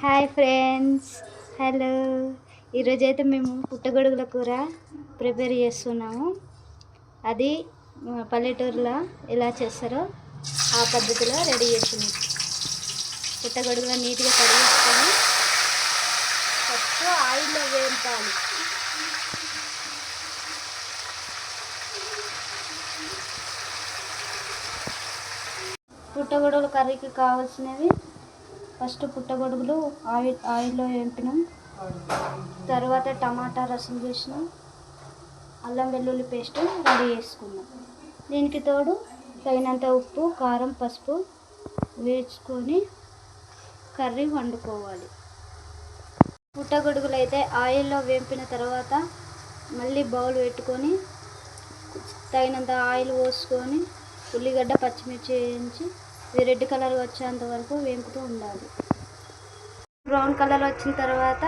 Hi friends hello. ఈరోజు అయితే మేము పుట్టగొడుగుల కూర ప్రిపేర్ చేస్తున్నాము. అది పల్లెటూరులో ఎలా చేస్తారో ఆ పద్ధతిలో రెడీ చేసింది పుట్టగొడుగులో నీట్గా కడిగేసుకొని ఫస్ట్ ఆయిల్లో వేయించాలి. పుట్టగొడుగుల కర్రీకి కావాల్సినవి ఫస్ట్ పుట్టగొడుగులు ఆయిల్ ఆయిల్లో వేపినాం. తర్వాత టమాటా రసం చేసినాం. అల్లం వెల్లుల్లి పేస్ట్ రెడీ చేసుకున్నాం. దీనికి తోడు తగినంత ఉప్పు కారం పసుపు వేసుకొని కర్రీ వండుకోవాలి. పుట్టగొడుగులు అయితే ఆయిల్లో వేపిన తర్వాత మళ్ళీ బౌల్ పెట్టుకొని తగినంత ఆయిల్ పోసుకొని ఉల్లిగడ్డ పచ్చిమిర్చి వేయించి ఇది రెడ్ కలర్ వచ్చేంత వరకు వేపుతూ ఉండాలి. బ్రౌన్ కలర్ వచ్చిన తర్వాత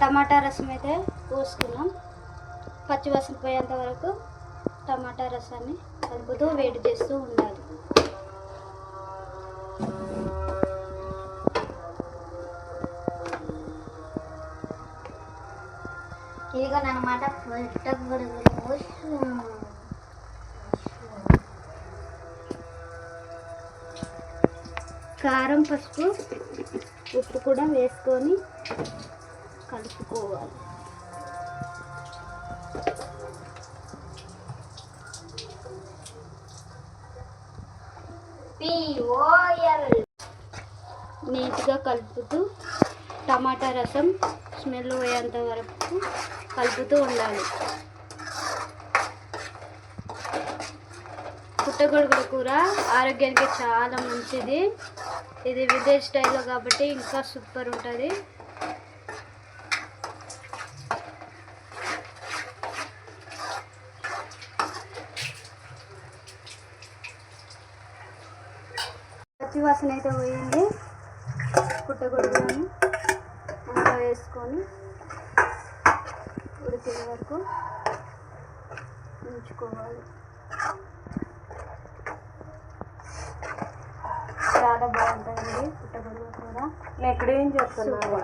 టమాటా రసం అయితే పోసుకున్నాం. పచ్చివాసన పోయేంత వరకు టమాటా రసాన్ని కలుపుతూ వేడి చేస్తూ ఉండాలి. ఇదిగోనమాట పుట్టగొడుగులు కారం పసుపు ఉప్పు కూడా వేసుకొని కలుపుకోవాలి. నీట్గా కలుపుతూ టమాటా రసం స్మెల్ పోయేంత వరకు కలుపుతూ ఉండాలి. పుట్టగొడుగుల కూర ఆరోగ్యానికి చాలా మంచిది. ఇది విదేశ్ స్టైల్లో కాబట్టి ఇంకా సూపర్ ఉంటుంది. పచ్చి వాసన అయితే పోయింది. పుట్టగొడుగులను అందులో వేసుకొని ఉడికే వరకు ఉంచుకోవాలి. చాలా బాగుంటుంది పుట్టగొడుగు కూర నేను ఇక్కడ ఏం చేస్తున్నాను?